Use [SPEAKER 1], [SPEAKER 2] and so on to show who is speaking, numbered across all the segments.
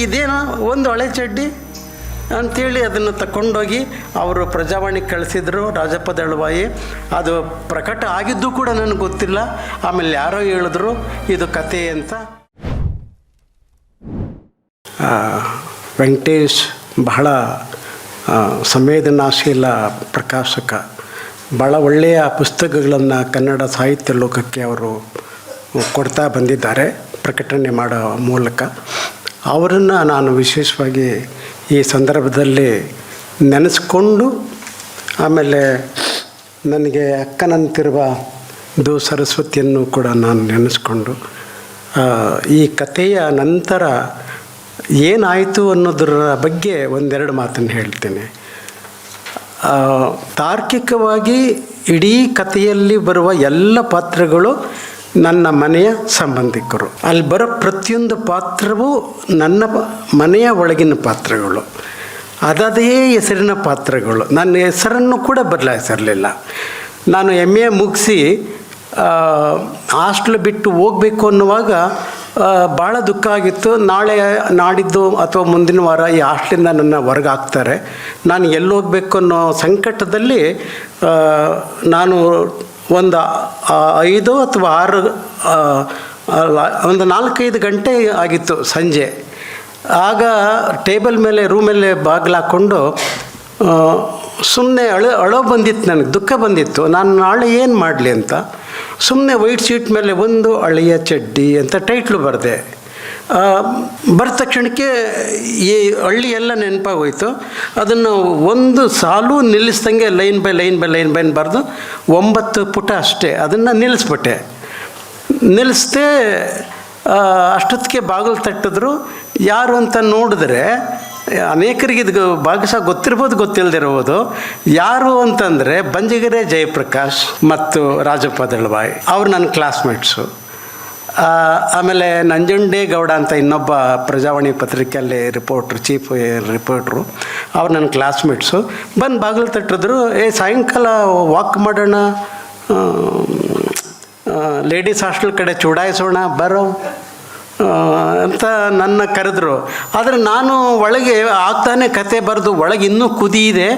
[SPEAKER 1] ಇದೇನೋ ಒಂದು ಹಳೆ ಚಡ್ಡಿ ಅಂಥೇಳಿ ಅದನ್ನು ತಗೊಂಡೋಗಿ ಅವರು ಪ್ರಜಾವಾಣಿಗೆ ಕಳಿಸಿದ್ರು ರಾಜಪ್ಪ ದಳವಾಯಿ. ಅದು ಪ್ರಕಟ ಆಗಿದ್ದು ಕೂಡ ನನಗೆ ಗೊತ್ತಿಲ್ಲ. ಆಮೇಲೆ ಯಾರೋ ಹೇಳಿದ್ರು, ಇದು ಕತೆ ಅಂತ. ವೆಂಕಟೇಶ್ ಬಹಳ ಸಂವೇದನಾಶೀಲ ಪ್ರಕಾಶಕ. ಭಾಳ ಒಳ್ಳೆಯ ಪುಸ್ತಕಗಳನ್ನು ಕನ್ನಡ ಸಾಹಿತ್ಯ ಲೋಕಕ್ಕೆ ಅವರು ಕೊಡ್ತಾ ಬಂದಿದ್ದಾರೆ ಪ್ರಕಟಣೆ ಮಾಡೋ ಮೂಲಕ. ಅವರನ್ನು ನಾನು ವಿಶೇಷವಾಗಿ ಈ ಸಂದರ್ಭದಲ್ಲಿ ನೆನೆಸ್ಕೊಂಡು ಆಮೇಲೆ ನನಗೆ ಅಕ್ಕನಂತಿರುವ ದು ಸರಸ್ವತಿಯನ್ನು ಕೂಡ ನಾನು ನೆನೆಸ್ಕೊಂಡು ಈ ಕಥೆಯ ನಂತರ ಏನಾಯಿತು ಅನ್ನೋದರ ಬಗ್ಗೆ ಒಂದೆರಡು ಮಾತನ್ನು ಹೇಳ್ತೇನೆ. ತಾರ್ಕಿಕವಾಗಿ ಇಡೀ ಕಥೆಯಲ್ಲಿ ಬರುವ ಎಲ್ಲ ಪಾತ್ರಗಳು ನನ್ನ ಮನೆಯ ಸಂಬಂಧಿಕರು. ಅಲ್ಲಿ ಬರೋ ಪ್ರತಿಯೊಂದು ಪಾತ್ರವೂ ನನ್ನ ಮನೆಯ ಒಳಗಿನ ಪಾತ್ರಗಳು. ಅದದೇ ಹೆಸರಿನ ಪಾತ್ರಗಳು. ನನ್ನ ಹೆಸರನ್ನು ಕೂಡ ಬದಲಾಯಿಸಿರಲಿಲ್ಲ. ನಾನು ಎಂ ಎ ಮುಗಿಸಿ ಹಾಸ್ಟ್ಲ್ ಬಿಟ್ಟು ಹೋಗಬೇಕು ಅನ್ನುವಾಗ ಭಾಳ ದುಃಖ ಆಗಿತ್ತು. ನಾಳೆ ನಾಡಿದ್ದು ಅಥವಾ ಮುಂದಿನ ವಾರ ಈ ಹಾಸ್ಟ್ಲಿಂದ ನನ್ನ ಹೊರಗೆ ಹಾಕ್ತಾರೆ ನಾನು ಎಲ್ಲಿ ಹೋಗಬೇಕು ಅನ್ನೋ ಸಂಕಟದಲ್ಲಿ ನಾನು ಒಂದು ಐದು ಅಥವಾ ಆರು ಒಂದು ನಾಲ್ಕೈದು ಗಂಟೆ ಆಗಿತ್ತು ಸಂಜೆ. ಆಗ ಟೇಬಲ್ ಮೇಲೆ ರೂಮಲ್ಲೇ ಬಾಗಿಲು ಹಾಕ್ಕೊಂಡು ಸುಮ್ಮನೆ ಅಳ, ಅಳೋ ಬಂದಿತ್ತು ನನಗೆ, ದುಃಖ ಬಂದಿತ್ತು. ನಾನು ನಾಳೆ ಏನು ಮಾಡಲಿ ಅಂತ. ಸುಮ್ಮನೆ ವೈಟ್ ಶೀಟ್ ಮೇಲೆ ಒಂದು ಅಳಿಯ ಚಡ್ಡಿ ಅಂತ ಟೈಟ್ಲು ಬರೆದೆ. ಬರೆದ ತಕ್ಷಣಕ್ಕೆ ಈ ಹಳ್ಳಿ ಎಲ್ಲ ನೆನಪಾಗೋಯ್ತು. ಅದನ್ನು ಒಂದು ಸಾಲು ನಿಲ್ಲಿಸ್ದಂಗೆ line by line by line ಬೈನ್ ಬರೆದು ಒಂಬತ್ತು ಪುಟ ಅಷ್ಟೇ ಅದನ್ನು ನಿಲ್ಲಿಸ್ಬಿಟ್ಟೆ. ನಿಲ್ಲಿಸ್ದೆ ಅಷ್ಟೊತ್ತಿಗೆ ಬಾಗಿಲು ತಟ್ಟಿದ್ರು. ಯಾರು ಅಂತ ನೋಡಿದ್ರೆ, ಅನೇಕರಿಗೆ ಇದು ಭಾಗಶಃ ಗೊತ್ತಿರ್ಬೋದು ಗೊತ್ತಿಲ್ಲದಿರ್ಬೋದು ಯಾರು ಅಂತಂದರೆ ಬಂಜಗೆರೆ ಜಯಪ್ರಕಾಶ್ ಮತ್ತು ರಾಜಪ್ಪ ದಳವಾಯಿ. ಅವ್ರು ನನ್ನ ಕ್ಲಾಸ್ಮೇಟ್ಸು ಆಮೇಲೆ ನಂಜುಂಡೇಗೌಡ ಅಂತ ಇನ್ನೊಬ್ಬ ಪ್ರಜಾವಾಣಿ ಪತ್ರಿಕೆಯಲ್ಲಿ ರಿಪೋರ್ಟ್ರು ಚೀಫ್ ರಿಪೋರ್ಟ್ರು ಅವ್ರು ನನ್ನ ಕ್ಲಾಸ್ಮೇಟ್ಸು ಬಂದು ಬಾಗಿಲು ತಟ್ಟಿದ್ರು, ಏ, ಸಾಯಂಕಾಲ ವಾಕ್ ಮಾಡೋಣ. ಲೇಡೀಸ್ ಹಾಸ್ಟೆಲ್ ಕಡೆ ಚೂಡಾಯಿಸೋಣ, ಬರೋ. ಅಂತ ನನ್ನ ಕರೆದ್ರು. ಆದರೆ ನಾನು ಒಳಗೆ ಆಗ್ತಾನೆ ಕತೆ ಬರೆದು ಒಳಗೆ ಇನ್ನೂ ಕುದಿಯಿದೆ.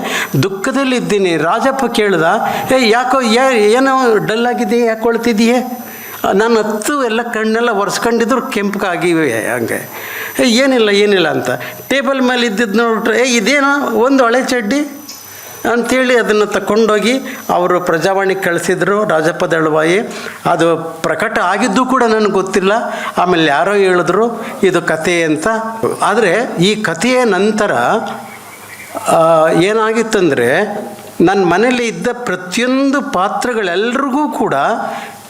[SPEAKER 1] ದುಃಖದಲ್ಲಿದ್ದೀನಿ. ರಾಜಪ್ಪ ಕೇಳ್ದ, ಏ, ಯಾಕೋ ಏನೋ ಡಲ್ ಆಗಿದೆಯಾ? ಯಾಕೆ ನಾನು ಹತ್ತು ಎಲ್ಲ ಕಣ್ಣೆಲ್ಲ ಒರೆಸ್ಕೊಂಡಿದ್ರು ಕೆಂಪಗಾಗಿವೆ ಹಂಗೆ. ಏನಿಲ್ಲ ಏನಿಲ್ಲ ಅಂತ. ಟೇಬಲ್ ಮೇಲೆ ಇದ್ದಿದ್ದು ನೋಡ್ರೆ ಏ, ಇದೇನೋ ಒಂದು ಹಳೆ ಚಡ್ಡಿ ಅಂಥೇಳಿ ಅದನ್ನು ತಗೊಂಡೋಗಿ ಅವರು ಪ್ರಜಾವಾಣಿಗೆ ಕಳಿಸಿದ್ರು ರಾಜಪ್ಪ ದಳವಾಯಿ. ಅದು ಪ್ರಕಟ ಆಗಿದ್ದು ಕೂಡ ನನಗೆ ಗೊತ್ತಿಲ್ಲ. ಆಮೇಲೆ ಯಾರೋ ಹೇಳಿದ್ರು, ಇದು ಕತೆ ಅಂತ. ಆದರೆ ಈ ಕಥೆಯ ನಂತರ ಏನಾಗಿತ್ತಂದರೆ, ನನ್ನ ಮನೇಲಿ ಇದ್ದ ಪ್ರತಿಯೊಂದು ಪಾತ್ರಗಳೆಲ್ರಿಗೂ ಕೂಡ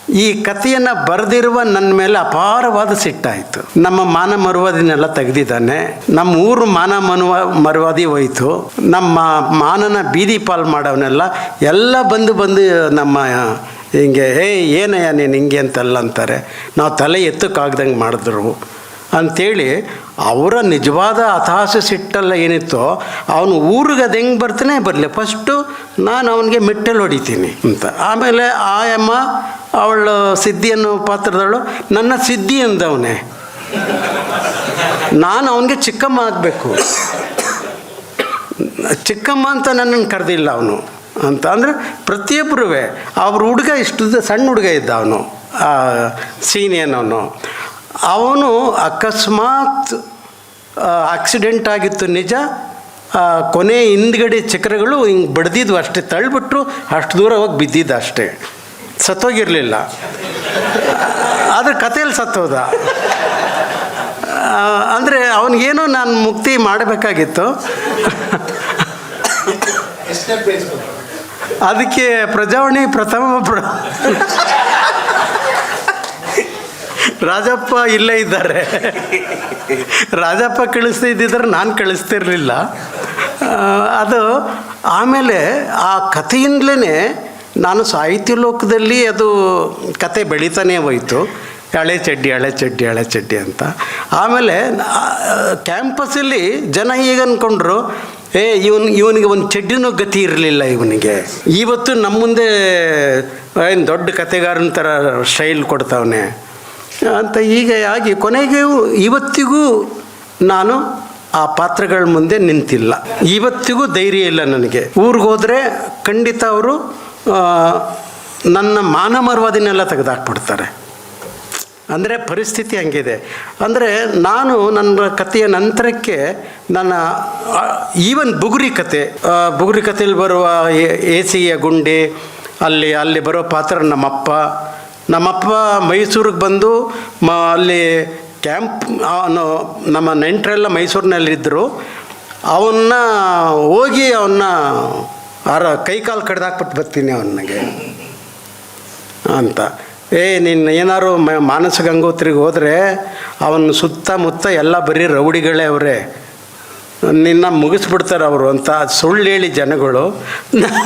[SPEAKER 1] ಈ ಕಥೆಯನ್ನು ಬರೆದಿರುವ ನನ್ನ ಮೇಲೆ ಅಪಾರವಾದ ಸಿಟ್ಟಾಯಿತು. ನಮ್ಮ ಮಾನ ಮರುವಾದಿನೆಲ್ಲ ತೆಗೆದಿದ್ದಾನೆ. ನಮ್ಮ ಊರು ಮಾನ ಮನುವ, ಮರುವಾದಿ ಹೋಯಿತು. ನಮ್ಮ ಮಾನನ ಬೀದಿ ಪಾಲ್ ಮಾಡೋವನ್ನೆಲ್ಲ ಎಲ್ಲ ಬಂದು ಬಂದು ನಮ್ಮ ಹಿಂಗೆ ಹೇ ಏನಯ್ಯ ನೀನು ಹಿಂಗೆ ಅಂತಲ್ಲ ಅಂತಾರೆ. ನಾವು ತಲೆ ಎತ್ತಕ್ಕಾಗ್ದಂಗೆ ಮಾಡಿದ್ರು. ಅಂಥೇಳಿ ಅವರ ನಿಜವಾದ ಹತಾಶ ಸಿಟ್ಟೆಲ್ಲ ಏನಿತ್ತೋ ಅವನು ಊರಿಗೆ ಅದು ಹೆಂಗೆ ಬರ್ತಾನೆ ಬರಲಿ ಫಸ್ಟು ನಾನು ಅವನಿಗೆ ಮೆಟ್ಟಲು ಹೊಡಿತೀನಿ ಅಂತ. ಆಮೇಲೆ ಆ ಅಮ್ಮ ಅವಳು ಸಿದ್ಧಿ ಅನ್ನೋ ಪಾತ್ರದವಳು, ನನ್ನ ಸಿದ್ಧಿ ಅಂದವನೇ ನಾನು ಅವನಿಗೆ ಚಿಕ್ಕಮ್ಮ ಆಗಬೇಕು. ಚಿಕ್ಕಮ್ಮ ಅಂತ ನನ್ನನ್ನು ಕರೆದಿಲ್ಲ ಅವನು ಅಂತ. ಅಂದರೆ ಪ್ರತಿಯೊಬ್ಬರೂ ಅವ್ರ ಹುಡುಗ ಇಷ್ಟು ಸಣ್ಣ ಹುಡುಗ ಇದ್ದ ಅವನು ಸೀನಿಯನ್ ಅವನು. ಅವನು ಅಕಸ್ಮಾತ್ ಆಕ್ಸಿಡೆಂಟ್ ಆಗಿತ್ತು ನಿಜ. ಕೊನೆ ಹಿಂದ್ಗಡೆ ಚಕ್ರಗಳು ಹಿಂಗೆ ಬಡ್ದಿದ್ವು ಅಷ್ಟೇ ತಳ್ಳಿಬಿಟ್ಟು ಅಷ್ಟು ದೂರ ಹೋಗಿ ಬಿದ್ದಿದ್ದ ಅಷ್ಟೇ. ಸತ್ತೋಗಿರಲಿಲ್ಲ. ಆದರೆ ಕಥೆಯಲ್ಲಿ ಸತ್ತೋದ. ಅಂದರೆ ಅವನಿಗೇನೋ ನಾನು ಮುಕ್ತಿ ಮಾಡಬೇಕಾಗಿತ್ತು. ಅದಕ್ಕೆ ಪ್ರಜಾವಣಿ ಪ್ರಥಮ ಪ್ರ ರಾಜಪ್ಪ ಇಲ್ಲೇ ಇದ್ದಾರೆ. ರಾಜಪ್ಪ ಕಳಿಸ್ತಾ ಇದ್ದಿದ್ರೆ ನಾನು ಕಳಿಸ್ತಿರ್ಲಿಲ್ಲ. ಅದು ಆಮೇಲೆ ಆ ಕಥೆಯಿಂದಲೇ ನಾನು ಸಾಹಿತ್ಯ ಲೋಕದಲ್ಲಿ ಅದು ಕತೆ ಬೆಳೀತಾನೇ ಹೋಯಿತು. ಹಳೆ ಚಡ್ಡಿ ಹಳೆ ಚಡ್ಡಿ ಹಳೆ ಚಡ್ಡಿ ಅಂತ. ಆಮೇಲೆ ಕ್ಯಾಂಪಸ್ಸಲ್ಲಿ ಜನ ಈಗ ಅಂದ್ಕೊಂಡ್ರು ಏ, ಇವನ್, ಇವನಿಗೆ ಒಂದು ಚಡ್ಡಿನೂ ಗತಿ ಇರಲಿಲ್ಲ ಇವನಿಗೆ. ಇವತ್ತು ನಮ್ಮ ಮುಂದೆ ಏನು ದೊಡ್ಡ ಕತೆಗಾರನ ಥರ ಶೈಲ್ ಕೊಡ್ತಾವನೆ. ಅಂತ ಹೀಗೆ ಆಗಿ ಕೊನೆಗೂ ಇವತ್ತಿಗೂ ನಾನು ಆ ಪಾತ್ರಗಳ ಮುಂದೆ ನಿಂತಿಲ್ಲ. ಇವತ್ತಿಗೂ ಧೈರ್ಯ ಇಲ್ಲ ನನಗೆ. ಊರಿಗೆ ಖಂಡಿತ ಅವರು ನನ್ನ ಮಾನ ಮರ್ವಾದಿನೆಲ್ಲ ತೆಗೆದಾಕ್ಬಿಡ್ತಾರೆ. ಅಂದರೆ ಪರಿಸ್ಥಿತಿ ಹಂಗಿದೆ. ಅಂದರೆ ನಾನು ನನ್ನ ಕಥೆಯ ನಂತರಕ್ಕೆ ನನ್ನ ಈವನ್ ಬುಗುರಿ ಕತೆ ಬುಗುರಿ ಕಥೆಯಲ್ಲಿ ಬರುವ ಎಸಿಯ ಗುಂಡಿ, ಅಲ್ಲಿ ಅಲ್ಲಿ ಬರೋ ಪಾತ್ರ ನಮ್ಮಪ್ಪ ನಮ್ಮಪ್ಪ ಮೈಸೂರಿಗೆ ಬಂದು ಮ, ಅಲ್ಲಿ ಕ್ಯಾಂಪ್ ನಮ್ಮ ನೆಂಟರೆಲ್ಲ ಮೈಸೂರಿನಲ್ಲಿದ್ದರು. ಅವನ್ನ ಹೋಗಿ ಅವನ್ನ ಅರ ಕೈ ಕಾಲು ಕಡ್ದಾಕ್ಬಿಟ್ಟು ಬರ್ತೀನಿ ಅವನಿಗೆ. ಅಂತ. ಏ, ನೀನು ಏನಾದ್ರು ಮ, ಮಾನಸ ಗಂಗೋತ್ರಿಗೆ ಹೋದರೆ ಅವನ ಸುತ್ತಮುತ್ತ ಎಲ್ಲ ಬರೀ ರೌಡಿಗಳೇ ಅವರೇ. ನಿನ್ನ ಮುಗಿಸ್ಬಿಡ್ತಾರೆ ಅವರು ಅಂತ ಸುಳ್ಳು ಹೇಳಿ ಜನಗಳು.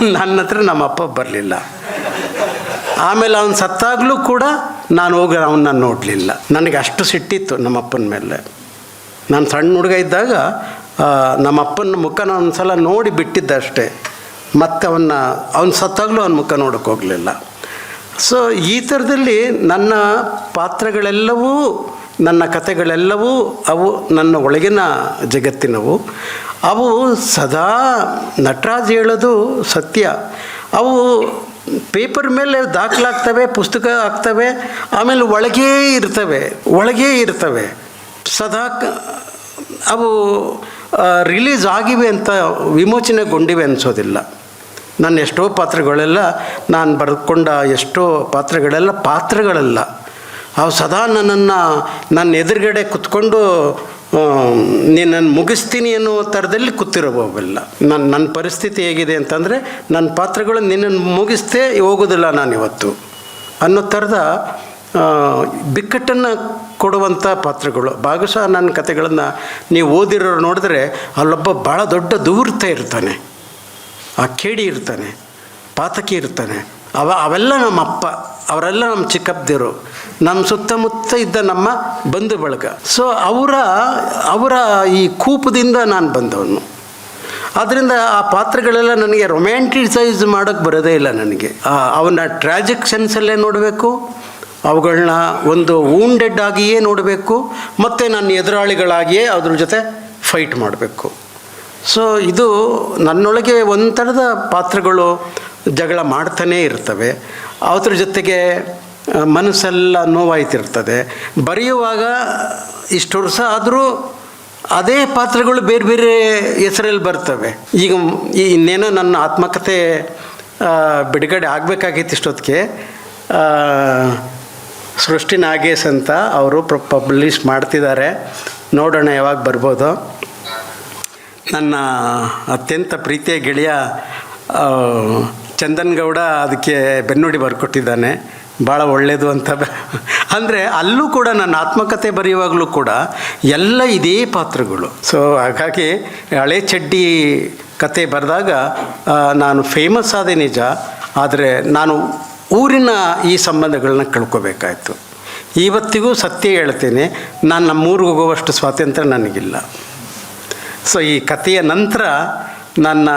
[SPEAKER 1] ನನ್ನ ಹತ್ರ ನಮ್ಮಪ್ಪ ಬರಲಿಲ್ಲ. ಆಮೇಲೆ ಅವನು ಸತ್ತಾಗಲೂ ಕೂಡ ನಾನು ಹೋಗಿ ಅವನ್ನ ನೋಡಲಿಲ್ಲ. ನನಗೆ ಅಷ್ಟು ಸಿಟ್ಟಿತ್ತು ನಮ್ಮಪ್ಪನ ಮೇಲೆ. ನಾನು ಸಣ್ಣ ಹುಡುಗ ಇದ್ದಾಗ ನಮ್ಮಪ್ಪನ ಮುಖನ ಒಂದು ಸಲ ನೋಡಿ ಬಿಟ್ಟಿದ್ದೆ ಅಷ್ಟೇ. ಮತ್ತೆ ಅವನ್ನ ಅವನು ಸತ್ತಾಗಲೂ ಅವನ ಮುಖ ನೋಡೋಕೆ ಹೋಗಲಿಲ್ಲ. ಸೊ ಈ ಥರದಲ್ಲಿ ನನ್ನ ಪಾತ್ರಗಳೆಲ್ಲವೂ, ನನ್ನ ಕಥೆಗಳೆಲ್ಲವೂ, ಅವು ನನ್ನ ಒಳಗಿನ ಜಗತ್ತಿನವು. ಅವು ಸದಾ ನಟರಾಜ್ ಹೇಳೋದು ಸತ್ಯ. ಅವು ಪೇಪರ್ ಮೇಲೆ ದಾಖಲಾಗ್ತವೆ, ಪುಸ್ತಕ ಆಗ್ತವೆ, ಆಮೇಲೆ ಒಳಗೇ ಇರ್ತವೆ ಒಳಗೇ ಇರ್ತವೆ. ಸದಾ ಅವು ರಿಲೀಸ್ ಆಗಿವೆ ಅಂತ ವಿಮೋಚನೆಗೊಂಡಿವೆ ಅನಿಸೋದಿಲ್ಲ. ನನ್ನ ಎಷ್ಟೋ ಪಾತ್ರಗಳೆಲ್ಲ, ನಾನು ಬರೆದುಕೊಂಡ ಎಷ್ಟೋ ಪಾತ್ರಗಳೆಲ್ಲ ಪಾತ್ರಗಳಲ್ಲ. ಅವು ಸದಾ ನನ್ನನ್ನು, ನನ್ನ ಎದುರುಗಡೆ ಕುತ್ಕೊಂಡು ನಿನ್ನನ್ನು ಮುಗಿಸ್ತೀನಿ ಅನ್ನುವ ಥರದಲ್ಲಿ ಕೂತಿರಬಹುದಿಲ್ಲ ನನ್ನ ನನ್ನ ಪರಿಸ್ಥಿತಿ ಹೇಗಿದೆ ಅಂತಂದರೆ ನನ್ನ ಪಾತ್ರಗಳು ನಿನ್ನನ್ನು ಮುಗಿಸ್ತೇ ಹೋಗೋದಿಲ್ಲ ನಾನು ಇವತ್ತು ಅನ್ನೋ ಥರದ ಬಿಕ್ಕಟ್ಟನ್ನು ಕೊಡುವಂಥ ಪಾತ್ರಗಳು. ಭಾಗಶಃ ನನ್ನ ಕತೆಗಳನ್ನು ನೀವು ಓದಿರೋರು ನೋಡಿದ್ರೆ ಅಲ್ಲೊಬ್ಬ ಭಾಳ ದೊಡ್ಡ ದೂರ್ತ ಇರ್ತಾನೆ. ಆ ಕೇಡಿ ಇರ್ತಾನೆ, ಪಾತಕಿ ಇರ್ತಾನೆ. ಅವ, ಅವೆಲ್ಲ ನಮ್ಮ ಅಪ್ಪ ಅವರೆಲ್ಲ ನಮ್ಮ ಚಿಕ್ಕಪ್ಪದಿರು. ನಮ್ಮ ಸುತ್ತಮುತ್ತ ಇದ್ದ ನಮ್ಮ ಬಂಧು ಬಳಗ. ಸೊ ಅವರ ಅವರ ಈ ಕೂಪದಿಂದ ನಾನು ಬಂದವನು. ಆದ್ದರಿಂದ ಆ ಪಾತ್ರಗಳೆಲ್ಲ ನನಗೆ ರೊಮ್ಯಾಂಟಿಸೈಸ್ ಮಾಡೋಕ್ಕೆ ಬರೋದೇ ಇಲ್ಲ ನನಗೆ. ಅವನ್ನ ಅವನ ಟ್ರಾಜಿಕ್ ಸೆನ್ಸಲ್ಲೇ ನೋಡಬೇಕು ಅವುಗಳನ್ನ ಒಂದು ವೂಂಡೆಡ್ ಆಗಿಯೇ ನೋಡಬೇಕು, ಮತ್ತು ನನ್ನ ಎದುರಾಳಿಗಳಾಗಿಯೇ ಅದ್ರ ಜೊತೆ ಫೈಟ್ ಮಾಡಬೇಕು. ಸೊ ಇದು ನನ್ನೊಳಗೆ ಒಂಥರದ ಪಾತ್ರಗಳು ಜಗಳ ಮಾಡ್ತಾನೇ ಇರ್ತವೆ. ಅದ್ರ ಜೊತೆಗೆ ಮನಸ್ಸೆಲ್ಲ ನೋವಾಯ್ತಿರ್ತದೆ. ಬರೆಯುವಾಗ ಇಷ್ಟು ವರ್ಷ ಆದರೂ ಅದೇ ಪಾತ್ರಗಳು ಬೇರೆ ಬೇರೆ ಹೆಸರಲ್ಲಿ ಬರ್ತವೆ. ಈಗ ಇನ್ನೇನೋ ನನ್ನ ಆತ್ಮಕತೆ ಬಿಡುಗಡೆ ಆಗಬೇಕಾಗಿತ್ತು ಇಷ್ಟೊತ್ತಿಗೆ. ಸೃಷ್ಟಿ ನಾಗೇಶ್ ಅಂತ ಅವರು ಪಬ್ಲಿಷ್ ಮಾಡ್ತಿದ್ದಾರೆ. ನೋಡೋಣ ಯಾವಾಗ ಬರ್ಬೋದು. ನನ್ನ ಅತ್ಯಂತ ಪ್ರೀತಿಯ ಗೆಳೆಯ ಚಂದನ್ ಗೌಡ ಅದಕ್ಕೆ ಬೆನ್ನುಡಿ ಬರ್ಕೊಟ್ಟಿದ್ದಾನೆ. ಭಾಳ ಒಳ್ಳೆಯದು ಅಂತ ಅಂದರೆ ಅಲ್ಲೂ ಕೂಡ ನನ್ನ ಆತ್ಮಕತೆ ಬರೆಯುವಾಗಲೂ ಕೂಡ ಎಲ್ಲ ಇದೇ ಪಾತ್ರಗಳು. ಸೊ ಹಾಗಾಗಿ ಹಳೆ ಚಡ್ಡಿ ಕತೆ ಬರೆದಾಗ ನಾನು ಫೇಮಸ್ ಆದ ನಿಜ, ಆದರೆ ನಾನು ಊರಿನ ಈ ಸಂಬಂಧಗಳನ್ನ ಕಳ್ಕೊಬೇಕಾಯ್ತು. ಇವತ್ತಿಗೂ ಸತ್ಯ ಹೇಳ್ತೇನೆ, ನಾನು ನಮ್ಮೂರಿಗೆ ಹೋಗುವಷ್ಟು ಸ್ವಾತಂತ್ರ್ಯ ನನಗಿಲ್ಲ. ಸೊ ಈ ಕಥೆಯ ನಂತರ ನನ್ನ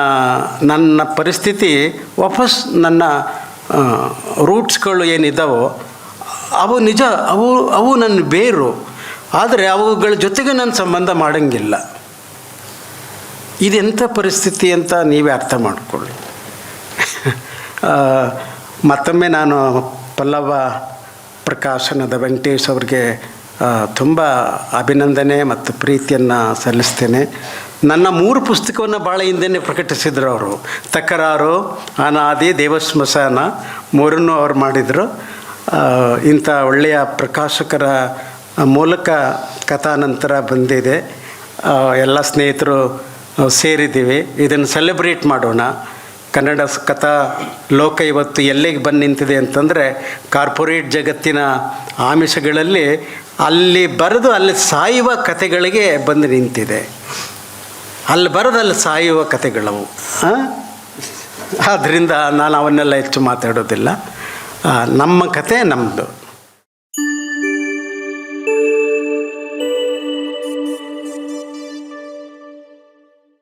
[SPEAKER 1] ನನ್ನ ಪರಿಸ್ಥಿತಿ ವಾಪಸ್ ನನ್ನ ರೂಟ್ಸ್ಗಳು ಏನಿದ್ದಾವೋ, ಅವು ನಿಜ, ಅವು ಅವು ನನ್ನ ಬೇರು. ಆದರೆ ಅವುಗಳ ಜೊತೆಗೆ ನಾನು ಸಂಬಂಧ ಮಾಡೋಂಗಿಲ್ಲ. ಇದೆಂಥ ಪರಿಸ್ಥಿತಿ ಅಂತ ನೀವೇ ಅರ್ಥ ಮಾಡಿಕೊಳ್ಳಿ. ಮತ್ತೊಮ್ಮೆ ನಾನು ಪಲ್ಲವ ಪ್ರಕಾಶನದ ವೆಂಕಟೇಶ್ ಅವ್ರಿಗೆ ತುಂಬ ಅಭಿನಂದನೆ ಮತ್ತು ಪ್ರೀತಿಯನ್ನು ಸಲ್ಲಿಸ್ತೇನೆ. ನನ್ನ ಮೂರು ಪುಸ್ತಕವನ್ನು ಭಾಳ ಹಿಂದೆನೇ ಪ್ರಕಟಿಸಿದ್ರು ಅವರು. ತಕರಾರು, ಅನಾದಿ, ದೇವಸ್ಮಶಾನ ಮೂರನ್ನು ಅವ್ರು ಮಾಡಿದರು. ಇಂಥ ಒಳ್ಳೆಯ ಪ್ರಕಾಶಕರ ಮೂಲಕ ಕಥಾನಂತರ ಬಂದಿದೆ. ಎಲ್ಲ ಸ್ನೇಹಿತರು ಸೇರಿದ್ದೀವಿ. ಇದನ್ನು ಸೆಲೆಬ್ರೇಟ್ ಮಾಡೋಣ. ಕನ್ನಡ ಕಥಾ ಲೋಕ ಇವತ್ತು ಎಲ್ಲಿಗೆ ಬಂದು ನಿಂತಿದೆ ಅಂತಂದರೆ ಕಾರ್ಪೊರೇಟ್ ಜಗತ್ತಿನ ಆಮಿಷಗಳಲ್ಲಿ ಅಲ್ಲಿ ಬರೆದು ಅಲ್ಲಿ ಸಾಯುವ ಕಥೆಗಳಿಗೆ ಬಂದು ನಿಂತಿದೆ. ಅಲ್ಲಿ ಬರದಲ್ಲಿ ಸಾಯುವ ಕಥೆಗಳವು. ಆದ್ದರಿಂದ ನಾನು ಅವನ್ನೆಲ್ಲ ಹೆಚ್ಚು ಮಾತಾಡೋದಿಲ್ಲ. ನಮ್ಮ ಕತೆ ನಮ್ಮದು